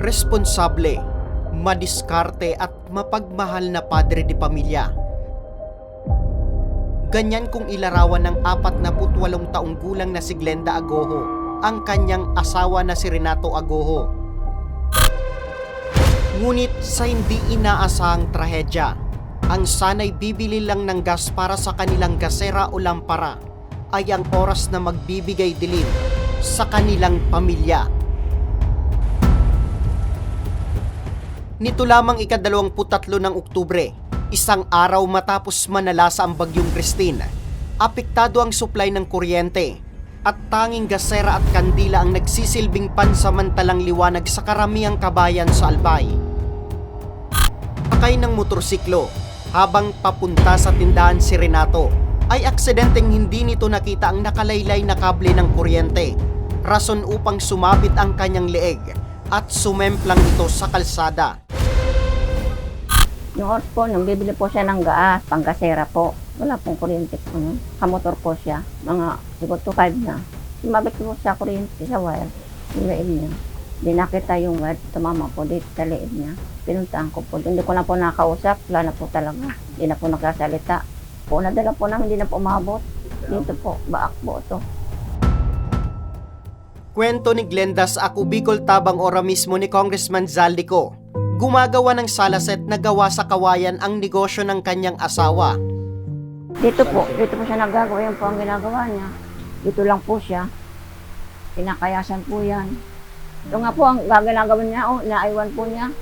responsable, madiskarte at mapagmahal na padre de pamilya. Ganyan kung ilarawan ng 48 taong gulang na si Glenda Agoho, ang kanyang asawa na si Renato Agoho. Ngunit sa hindi inaasahang trahedya, ang sanay bibili lang ng gas para sa kanilang gasera o lampara ay ang oras na magbibigay dilim sa kanilang pamilya. Nito lamang ikadalawamput-tatlo ng Oktubre, isang araw matapos manalasa ang bagyong Christine, apektado ang supply ng kuryente at tanging gasera at kandila ang nagsisilbing pansamantalang liwanag sa karamihang kabayan sa Albay. Sakay ng motorsiklo habang papunta sa tindahan si Renato ay aksidenteng hindi nito nakita ang nakalaylay na kable ng kuryente rason upang sumabit ang kanyang leeg at sumemplang ito sa kalsada. Oras po, nung bibili po siya ng gas, panggasera po. Wala pong kuryente po nun. Kamotor po siya. Mga siguro 2.5 na. Sumabit po sa kuryente sa wire. Yung leeg niya. Di yung wire. Tumama po dito sa leeg niya. Pinuntaan ko po. Hindi ko na po nakausap. Wala na po talaga. Hindi na po nagsasalita. Po, nadala po namin. Hindi na po umabot. Dito po. Baak po ito. Kwento ni Glenda sa Ako Bicol Tabang Ora mismo ni Congressman Zaldico. Gumagawa ng salaset na gawa sa kawayan ang negosyo ng kanyang asawa. Dito po. Dito po siya nagagawa. Yan po ang ginagawa niya. Dito lang po siya. Pinakayasan po yan. Ito nga po ang gaganagawan niya. Oh, naaiwan po niya.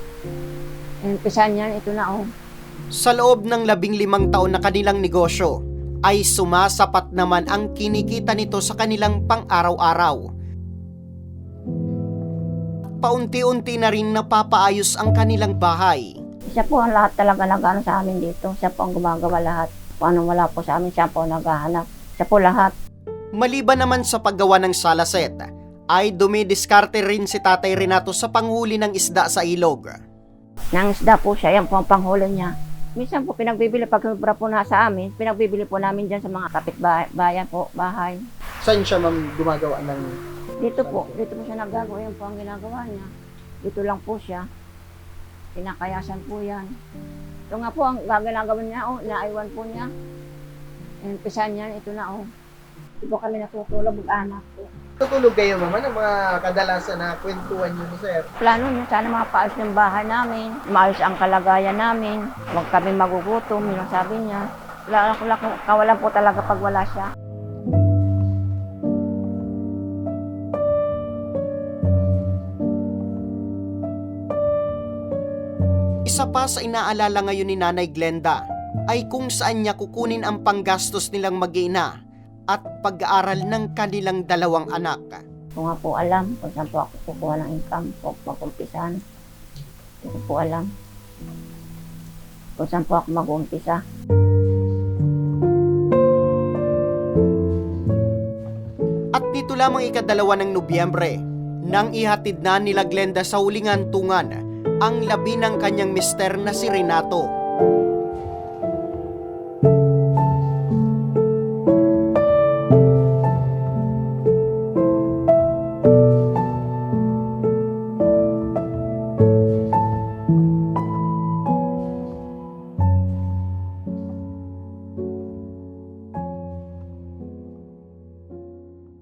Umpisan niya. Ito na oh. Sa loob ng labing limang taon na kanilang negosyo, ay sumasapat naman ang kinikita nito sa kanilang pang-araw-araw. Paunti-unti na rin napapaayos ang kanilang bahay. Siya po ang lahat talaga nag-ano sa amin dito. Siya po ang gumagawa lahat. Kung anong wala po sa amin, siya po ang naghahanap. Siya po lahat. Maliban naman sa paggawa ng salaset, ay dumidiskarte rin si Tatay Renato sa panghuli ng isda sa ilog. Nang isda po siya, yan po ang panghuli niya. Minsan po pinagbibili, pag sobra po na sa amin, pinagbibili po namin dyan sa mga kapitbayan po, bahay. Saan siya ma'am gumagawa ng... Dito po, dito po siya nagagawa, yan po ang ginagawa niya. Dito lang po siya. Pinakayasan po yan. Ito nga po ang gaganagawan niya, oh, naaiwan po niya. Umpisan niya, ito na oh. Ito po kami natutulog, mag-anak po. Tutulog kayo mama ng mga kadalasan na kwentuhan niyo ni sir. Plano niya, sana makapaayos ng bahay namin, maayos ang kalagayan namin, huwag kami magugutom, yun ang sabi niya. Wala, wala, kawalan po talaga pag wala siya. Isa pa sa inaalala ngayon ni Nanay Glenda ay kung saan niya kukunin ang panggastos nilang mag-ina at pag-aaral ng kanilang dalawang anak. Kung nga po alam kung saan po ako kukuha ng income po mag-umpisahan. Hindi ko po alam kung saan po ako mag-umpisa. At dito lamang ikadalawa ng Nobyembre, nang ihatid na nila Glenda sa huling hantungan ang labi ng kanyang mister na si Renato.